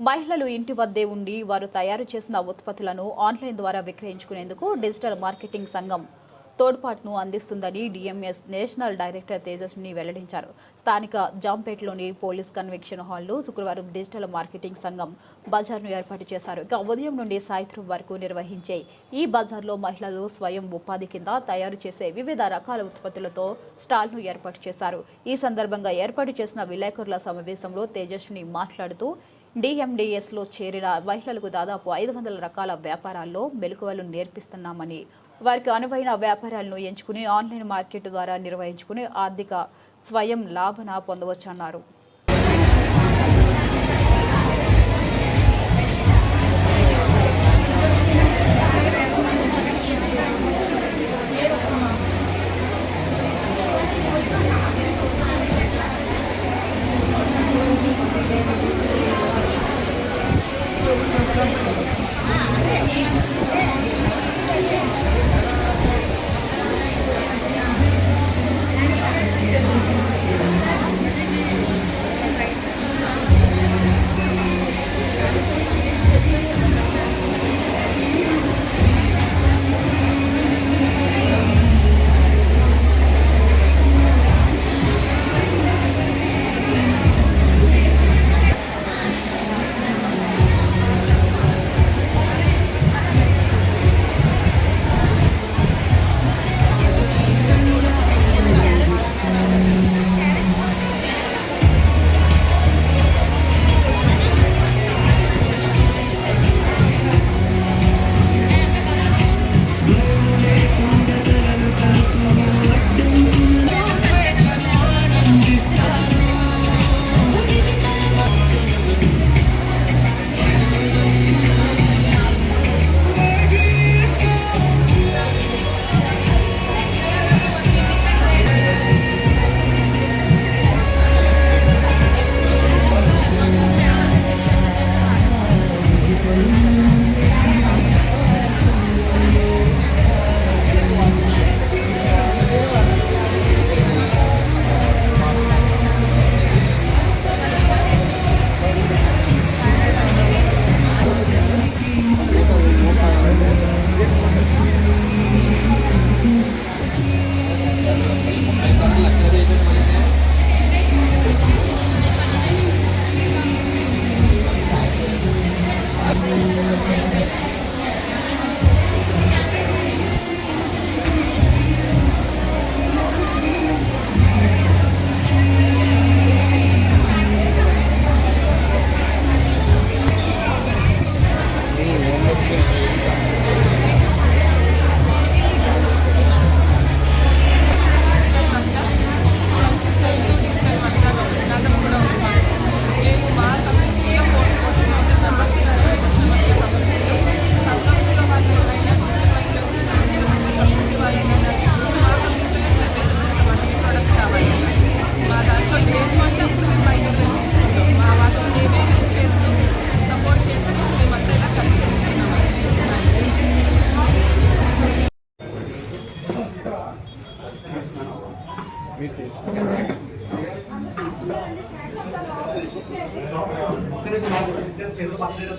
మహిళలు ఇంటి వద్దే ఉండి వారు తయారు చేసిన ఉత్పత్తులను ఆన్లైన్ ద్వారా విక్రయించుకునేందుకు డిజిటల్ మార్కెటింగ్ సంఘం తోడ్పాటును అందిస్తుందని డిఎంఎస్ నేషనల్ డైరెక్టర్ తేజస్విని వెల్లడించారు. స్థానిక జాంపేట్లోని పోలీస్ కన్వెక్షన్ హాల్లో శుక్రవారం డిజిటల్ మార్కెటింగ్ సంఘం బజార్ను ఏర్పాటు చేశారు. ఇక ఉదయం నుండి సాయంత్రం వరకు నిర్వహించే ఈ బజార్లో మహిళలు స్వయం ఉపాధి కింద తయారు చేసే వివిధ రకాల ఉత్పత్తులతో స్టాల్ను ఏర్పాటు చేశారు. ఈ సందర్భంగా ఏర్పాటు చేసిన విలేకరుల సమావేశంలో తేజస్విని మాట్లాడుతూ డిఎండిఎస్లో చేరిన మహిళలకు దాదాపు ఐదు వందల రకాల వ్యాపారాల్లో మెలకువలు నేర్పిస్తున్నామని వారికి అనువైన వ్యాపారాలను ఎంచుకుని ఆన్లైన్ మార్కెట్ ద్వారా నిర్వహించుకుని ఆర్థిక స్వయం లాభన పొందవచ్చన్నారు.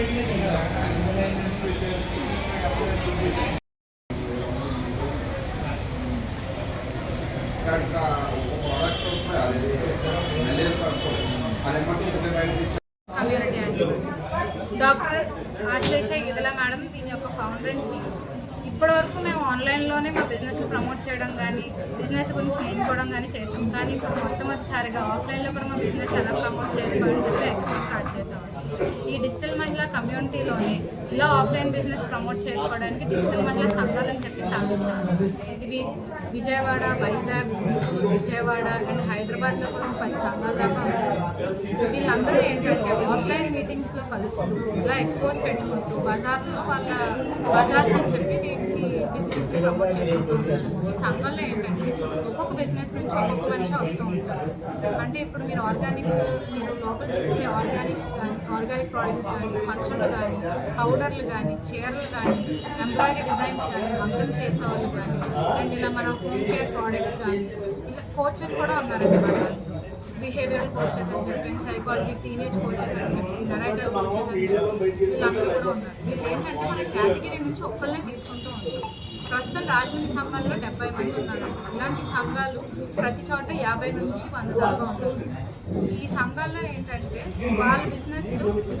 కమ్యూనిటీ అంటే డాక్టర్ ఆశ్లేష ఇదిలా మేడం దీని యొక్క ఫౌండరెన్సీ ఇప్పటివరకు మేము ఆన్లైన్లోనే మా బిజినెస్ ప్రమోట్ చేయడం కానీ బిజినెస్ గురించి నేర్చుకోవడం కానీ చేసాం. కానీ ఇప్పుడు మొట్టమొదటిసారిగా ఆఫ్లైన్లో కూడా మా బిజినెస్ ఎలా ప్రమోట్ చేసుకోవాలని చెప్పి ఎక్స్పో స్టార్ట్ చేసాం. ఈ డిజిటల్ మహిళా కమ్యూనిటీలోనే ఇలా ఆఫ్లైన్ బిజినెస్ ప్రమోట్ చేసుకోవడానికి డిజిటల్ మహిళా సంఘాలని చెప్పి స్థాపించాము ఇవి విజయవాడ వైజాగ్ విజయవాడ అండ్ హైదరాబాద్లో కూడా పది సంఘాల దాకా వీళ్ళందరూ ఏంటంటే ఆఫ్లైన్ మీటింగ్స్లో కలుస్తూ ఇలా ఎక్స్పోజ్ పెట్టుకుంటూ బజార్లో వాళ్ళ బజార్స్ అని చెప్పి ప్రమోట్ ఈ సంఘంలో ఏంటంటే ఒక్కొక్క బిజినెస్ నుంచి ఒక్కొక్క మనిషి వస్తూ ఉంటారు. అంటే ఇప్పుడు మీరు ఆర్గానిక్ మీరు లోపల చూస్తే ఆర్గానిక్ కానీ ఆర్గానిక్ ప్రోడక్ట్స్ కానీ పచ్చళ్ళు కానీ పౌడర్లు కానీ చీరలు కానీ ఎంబ్రాయిడరీ డిజైన్స్ కానీ మంగళం చేసేవాళ్ళు కానీ అండ్ ఇలా మన హోమ్ కేర్ ప్రోడక్ట్స్ కానీ ఇలా కోచెస్ కూడా ఉన్నారండి మన బిహేవియరల్ కోచెస్ అని చెప్పి సైకాలజీ టీనేజ్ కోచెస్ అని చెప్పి నెరైటల్ కోచెస్ అని చెప్పి వీళ్ళందరూ కూడా ఉన్నారు. వీళ్ళు ఏంటంటే మన కేటగిరీ నుంచి ఒక్కళ్ళనే తీసుకుంటూ ఉంటారు. ప్రస్తుతం రాజమండ్రి సంఘాల్లో డెబ్బై మంది ఉన్నారు. ఇలాంటి సంఘాలు ప్రతి చోట యాభై నుంచి వంద దాకా ఉన్నాయి ఈ సంఘాల్లో ఏంటంటే వాళ్ళ బిజినెస్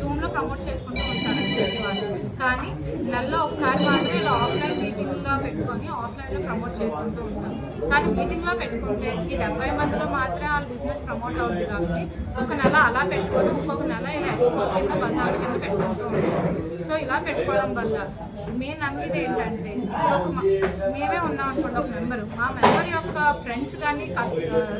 జూమ్లో ప్రమోట్ చేసుకుంటూ ఉంటారు వాళ్ళు. కానీ నెలలో ఒకసారి మాత్రం ఇలా ఆఫ్లైన్ మీటింగ్లో పెట్టుకొని ఆఫ్లైన్లో ప్రమోట్ చేసుకుంటూ ఉంటారు. కానీ మీటింగ్లో పెట్టుకుంటే ఈ డెబ్బై మందిలో మాత్రమే వాళ్ళ బిజినెస్ ప్రమోట్ అవుతుంది కాబట్టి ఒక నెల అలా పెట్టుకోవడం ఇంకొక నెల ఇలా ఎక్స్పోర్ట్ కింద బజార్ కింద పెట్టుకుంటూ ఉంటారు. సో ఇలా పెట్టుకోవడం వల్ల మేము నమ్మేది ఏంటంటే ఒక మ- మేమే ఉన్నాం అనుకోండి ఒక మెంబర్ మా మెంబర్ యొక్క ఫ్రెండ్స్ కానీ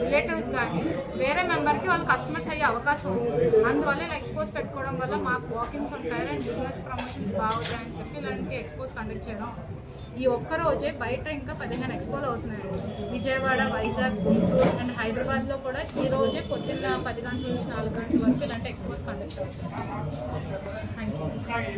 రిలేటివ్స్ కానీ వేరే మెంబర్కి వాళ్ళు కస్టమర్స్ అయ్యే అవకాశం ఉంది. అందువల్ల ఇలా ఎక్స్పోజ్ పెట్టుకోవడం వల్ల మాకు వాకింగ్స్ ఉంటాయి అండ్ బిజినెస్ ప్రమోషన్స్ బాగుంటాయని చెప్పి ఇలాంటి ఎక్స్పోజ్ కండక్ట్ చేయడం. ఈ ఒక్క రోజే బయట ఇంకా పదిహేను ఎక్స్పోలు అవుతున్నాయండి. విజయవాడ వైజాగ్ గుంటూరు అండ్ హైదరాబాద్లో కూడా ఈ రోజే పొద్దున్న పది గంటల నుంచి నాలుగు గంటల వరకు ఇలాంటి ఎక్స్పోజ్ కండక్ట్ అవుతుంది థ్యాంక్ యూ